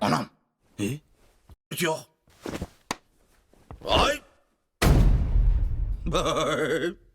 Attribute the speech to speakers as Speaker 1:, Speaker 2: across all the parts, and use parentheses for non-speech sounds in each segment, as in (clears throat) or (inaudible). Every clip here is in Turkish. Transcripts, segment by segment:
Speaker 1: あら。えくよ。はい。バイ。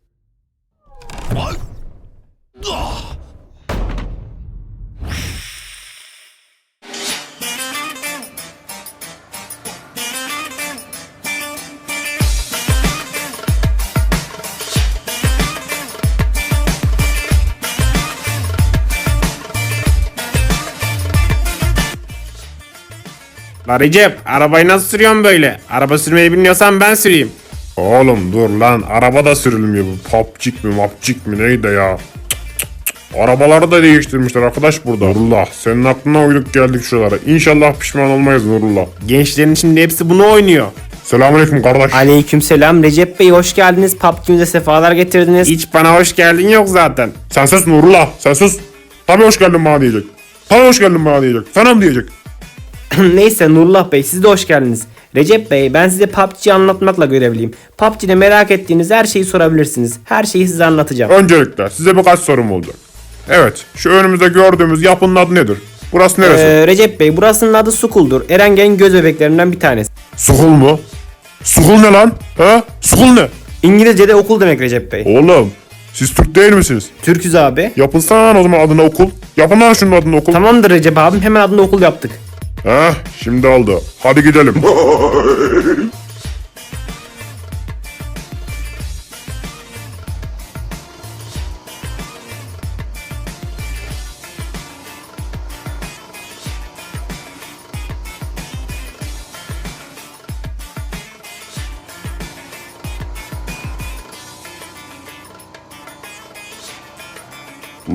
Speaker 2: La Recep arabayı nasıl sürüyorsun böyle? Araba sürmeyi bilmiyorsan ben süreyim.
Speaker 3: Oğlum dur lan araba da sürülmüyor bu popcik mi mapcik mi neydi ya. Arabaları da değiştirmişler arkadaş burada. Nurullah senin aklına uyduk geldik şuralara. İnşallah pişman olmayız Nurullah.
Speaker 2: Gençlerin şimdi hepsi bunu oynuyor.
Speaker 3: Selamünaleyküm kardeş.
Speaker 4: Aleykümselam Recep Bey hoş geldiniz. PUBG'mize sefalar getirdiniz.
Speaker 2: Hiç bana hoş geldin yok zaten.
Speaker 3: Sen sus Nurullah sen sus. Tabii hoş geldin bana diyecek. Tabii hoş geldin bana diyecek. Sana mı diyecek? (clears throat)
Speaker 4: Neyse Nurullah Bey siz de hoş geldiniz. Recep Bey ben size PUBG'yi anlatmakla görevliyim. PUBG'de merak ettiğiniz her şeyi sorabilirsiniz. Her şeyi size anlatacağım.
Speaker 3: Öncelikle size birkaç sorum olacak. Evet şu önümüzde gördüğümüz yapının adı nedir? Burası neresi?
Speaker 4: Ee, Recep Bey burasının adı Sukul'dur. Erengen'in göz bebeklerinden bir tanesi.
Speaker 3: Sukul mu? Sukul ne lan? He? Sukul ne?
Speaker 4: İngilizce'de okul demek Recep Bey.
Speaker 3: Oğlum siz Türk değil misiniz?
Speaker 4: Türküz abi.
Speaker 3: Yapılsana lan o zaman adına okul. Yapın lan şunun adına okul.
Speaker 4: Tamamdır Recep abim hemen adını okul yaptık.
Speaker 3: Heh şimdi oldu. Hadi gidelim. (laughs)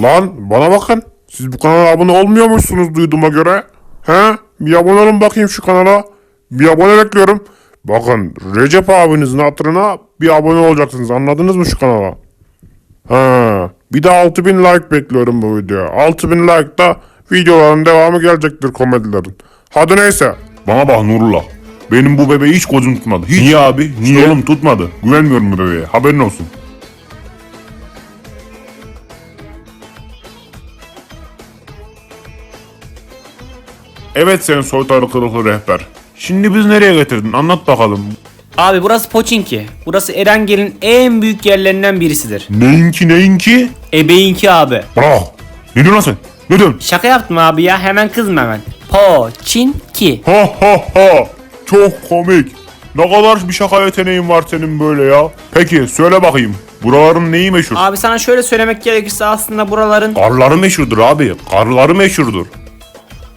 Speaker 3: Lan bana bakın. Siz bu kanala abone olmuyormuşsunuz duyduğuma göre. He? Bir abone olun bakayım şu kanala. Bir abone bekliyorum. Bakın Recep abinizin hatırına bir abone olacaksınız. Anladınız mı şu kanala? Ha. Bir de 6000 like bekliyorum bu videoya. 6000 like da videoların devamı gelecektir komedilerin. Hadi neyse. Bana bak Nurullah. Benim bu bebeği hiç gözüm tutmadı. Hiç. Niye abi? Niye? Oğlum tutmadı. Güvenmiyorum bu bebeğe. Haberin olsun. Evet senin soytarı kırıklı rehber. Şimdi biz nereye getirdin? Anlat bakalım.
Speaker 4: Abi burası Poçinki. Burası Erengel'in en büyük yerlerinden birisidir.
Speaker 3: Neyinki neyinki?
Speaker 4: Ebeyinki abi.
Speaker 3: Bra. Ne diyorsun lan sen? Ne diyorsun?
Speaker 4: Şaka yaptım abi ya hemen kızma hemen. Poçinki.
Speaker 3: Ha ha ha. Çok komik. Ne kadar bir şaka yeteneğin var senin böyle ya. Peki söyle bakayım. Buraların neyi meşhur?
Speaker 4: Abi sana şöyle söylemek gerekirse aslında buraların...
Speaker 3: Karları meşhurdur abi. Karları meşhurdur.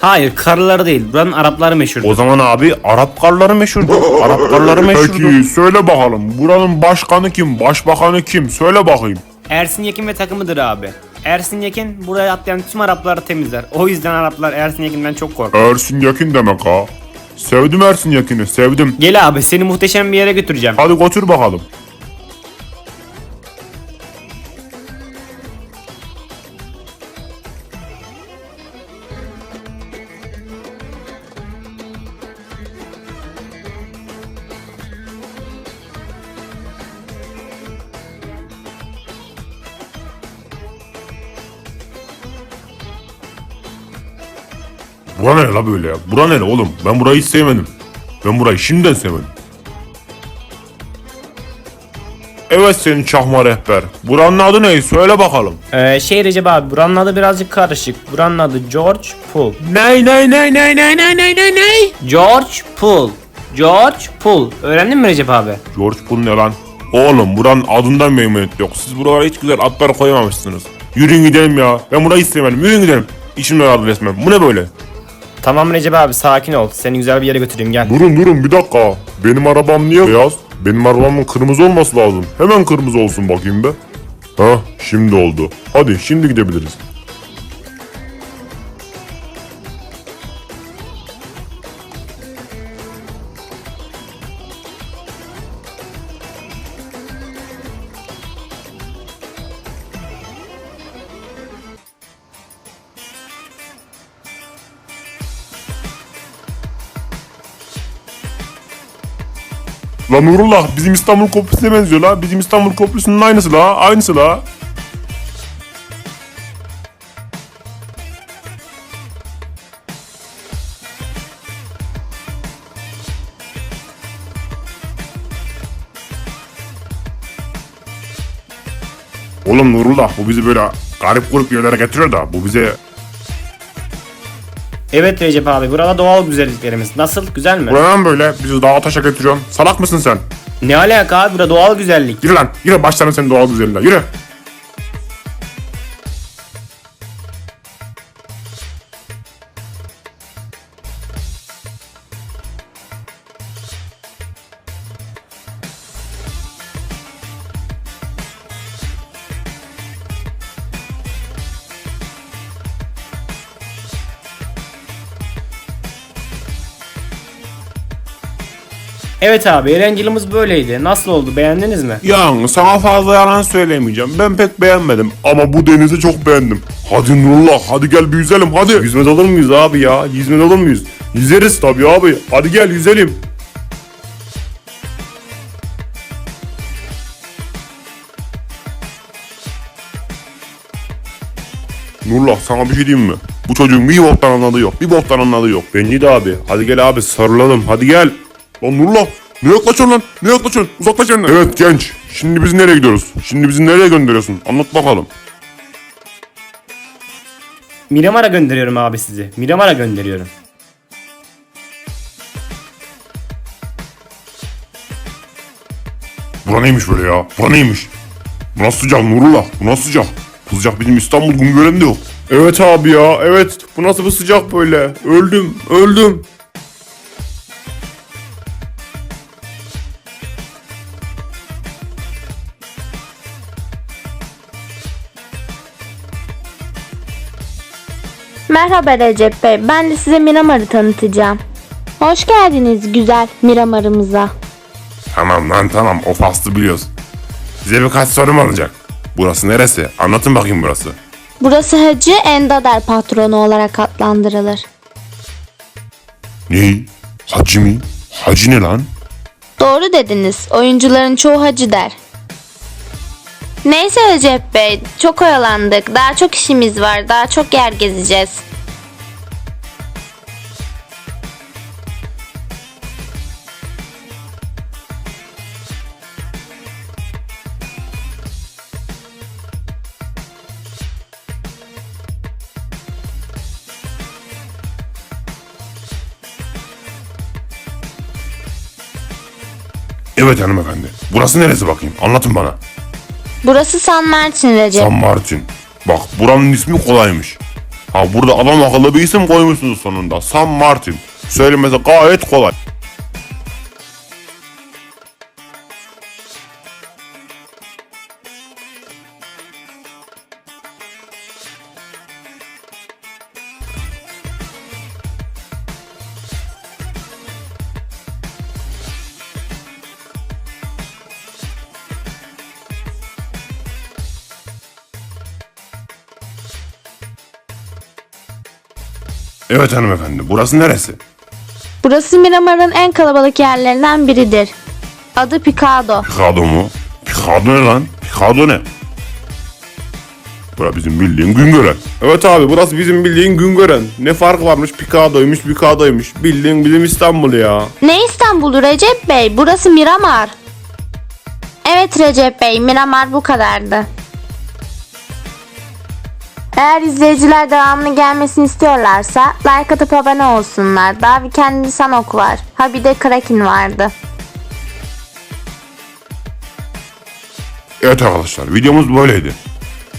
Speaker 4: Hayır karıları değil buranın Arapları meşhur.
Speaker 3: O zaman abi Arap karları meşhurdur. (laughs) Arap karları meşhurdur. Peki söyle bakalım. Buranın başkanı kim? Başbakanı kim? Söyle bakayım.
Speaker 4: Ersin Yekin ve takımıdır abi. Ersin Yekin buraya atlayan tüm Arapları temizler. O yüzden Araplar Ersin Yekin'den çok korkar.
Speaker 3: Ersin Yakin demek ha. Sevdim Ersin Yakin'i sevdim.
Speaker 4: Gel abi seni muhteşem bir yere götüreceğim.
Speaker 3: Hadi götür bakalım. Bura ne la böyle ya? Bura ne la oğlum? Ben burayı hiç sevmedim. Ben burayı şimdiden sevmedim. Evet senin çakma rehber. Buranın adı ne? Söyle bakalım.
Speaker 4: Ee, şey Recep abi buranın adı birazcık karışık. Buranın adı George Pool.
Speaker 2: Ney ney ney ney ney ney ney ney ney?
Speaker 4: George Pool. George Pool. Öğrendin mi Recep abi?
Speaker 3: George Pool ne lan? Oğlum buranın adından memnuniyet yok. Siz buralara hiç güzel adlar koyamamışsınız. Yürüyün gidelim ya. Ben burayı istemedim. Yürüyün gidelim. İçimden aldı resmen. Bu ne böyle?
Speaker 4: Tamam Recep abi sakin ol. Seni güzel bir yere götüreyim gel.
Speaker 3: Durun durun bir dakika. Benim arabam niye beyaz? Benim arabamın kırmızı olması lazım. Hemen kırmızı olsun bakayım be. Ha şimdi oldu. Hadi şimdi gidebiliriz. La Nurullah bizim İstanbul Köprüsü'ne benziyor la. Bizim İstanbul Köprüsü'nün aynısı la. Aynısı la. Oğlum Nurullah bu bizi böyle garip grup yerlere getiriyor da bu bize
Speaker 4: Evet Recep abi burada doğal güzelliklerimiz. Nasıl güzel mi?
Speaker 3: Buradan böyle bizi dağa taşa getiriyorsun. Salak mısın sen?
Speaker 4: Ne alaka abi burada doğal güzellik.
Speaker 3: Yürü lan. Yürü başlarım senin doğal güzelliğine. Yürü.
Speaker 4: Evet abi eğlencelimiz böyleydi. Nasıl oldu beğendiniz mi?
Speaker 3: Yani sana fazla yalan söylemeyeceğim. Ben pek beğenmedim. Ama bu denizi çok beğendim. Hadi Nurullah hadi gel bir yüzelim hadi. Yüzmez olur muyuz abi ya? Yüzmez olur muyuz? Yüzeriz tabii abi. Hadi gel yüzelim. Nurullah sana bir şey diyeyim mi? Bu çocuğun bir boktan anladığı yok. Bir boktan anladığı yok. Bence de abi. Hadi gel abi sarılalım. Hadi gel. Lan Nurullah. Ne yaklaşıyorsun lan? Ne yaklaşıyorsun? Uzaklaş elinden. Evet genç. Şimdi biz nereye gidiyoruz? Şimdi bizi nereye gönderiyorsun? Anlat bakalım.
Speaker 4: Miramar'a gönderiyorum abi sizi. Miramar'a gönderiyorum.
Speaker 3: Bura neymiş böyle ya? Bura neymiş? Bu nasıl sıcak Nurullah? Bu nasıl sıcak? Bu sıcak bizim İstanbul Güngören'de yok. Evet abi ya evet. Bu nasıl bir sıcak böyle? Öldüm öldüm.
Speaker 5: Merhaba Recep Bey, ben de size Miramar'ı tanıtacağım. Hoş geldiniz güzel Miramar'ımıza.
Speaker 3: Tamam lan tamam o faslı biliyoruz. Size birkaç sorum olacak. Burası neresi? Anlatın bakayım burası.
Speaker 5: Burası Hacı Endader patronu olarak adlandırılır.
Speaker 3: Ne? Hacı mı? Hacı ne lan?
Speaker 5: Doğru dediniz, oyuncuların çoğu hacı der. Neyse Recep Bey, çok oyalandık. Daha çok işimiz var, daha çok yer gezeceğiz.
Speaker 3: Evet hanımefendi. Burası neresi bakayım? Anlatın bana.
Speaker 5: Burası San Martin Recep.
Speaker 3: San Martin. Bak buranın ismi kolaymış. Ha burada adam akıllı bir isim koymuşsunuz sonunda. San Martin. Söylemesi gayet kolay. Evet hanımefendi. Burası neresi?
Speaker 5: Burası Miramar'ın en kalabalık yerlerinden biridir. Adı Picado.
Speaker 3: Picado mu? Picado ne lan? Picado ne? Bura bizim bildiğin Güngören. Evet abi burası bizim bildiğin Güngören. Ne fark varmış Picado'ymuş Picado'ymuş. Bildiğin bizim İstanbul ya.
Speaker 5: Ne İstanbul'u Recep Bey? Burası Miramar. Evet Recep Bey, Miramar bu kadardı. Eğer izleyiciler devamlı gelmesini istiyorlarsa like atıp abone olsunlar. Daha bir kendi lisan ok var. Ha bir de Kraken vardı.
Speaker 3: Evet arkadaşlar videomuz böyleydi.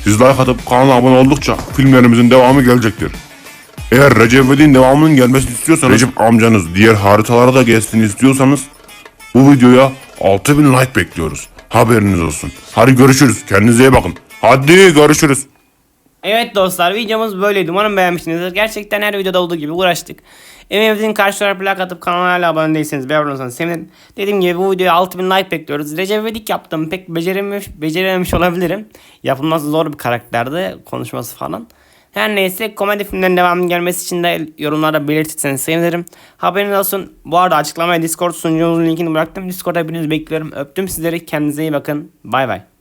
Speaker 3: Siz like atıp kanala abone oldukça filmlerimizin devamı gelecektir. Eğer Recep İvedik'in devamının gelmesini istiyorsanız Recep amcanız diğer haritalara da gelsin istiyorsanız bu videoya 6000 like bekliyoruz. Haberiniz olsun. Hadi görüşürüz. Kendinize iyi bakın. Hadi görüşürüz.
Speaker 4: Evet dostlar videomuz böyleydi. Umarım beğenmişsinizdir. Gerçekten her videoda olduğu gibi uğraştık. Emeğimizin karşılara plak atıp kanala hala abone değilseniz ve abone olursanız sevinirim. Dediğim gibi bu videoya 6000 like bekliyoruz. Recep İvedik yaptım. Pek becerememiş, becerememiş olabilirim. Yapılması zor bir karakterdi. Konuşması falan. Her neyse komedi filmlerinin devamının gelmesi için de yorumlarda belirtirseniz sevinirim. Haberiniz olsun. Bu arada açıklamaya Discord sunucumuzun linkini bıraktım. Discord'a hepinizi bekliyorum. Öptüm sizleri. Kendinize iyi bakın. Bay bay.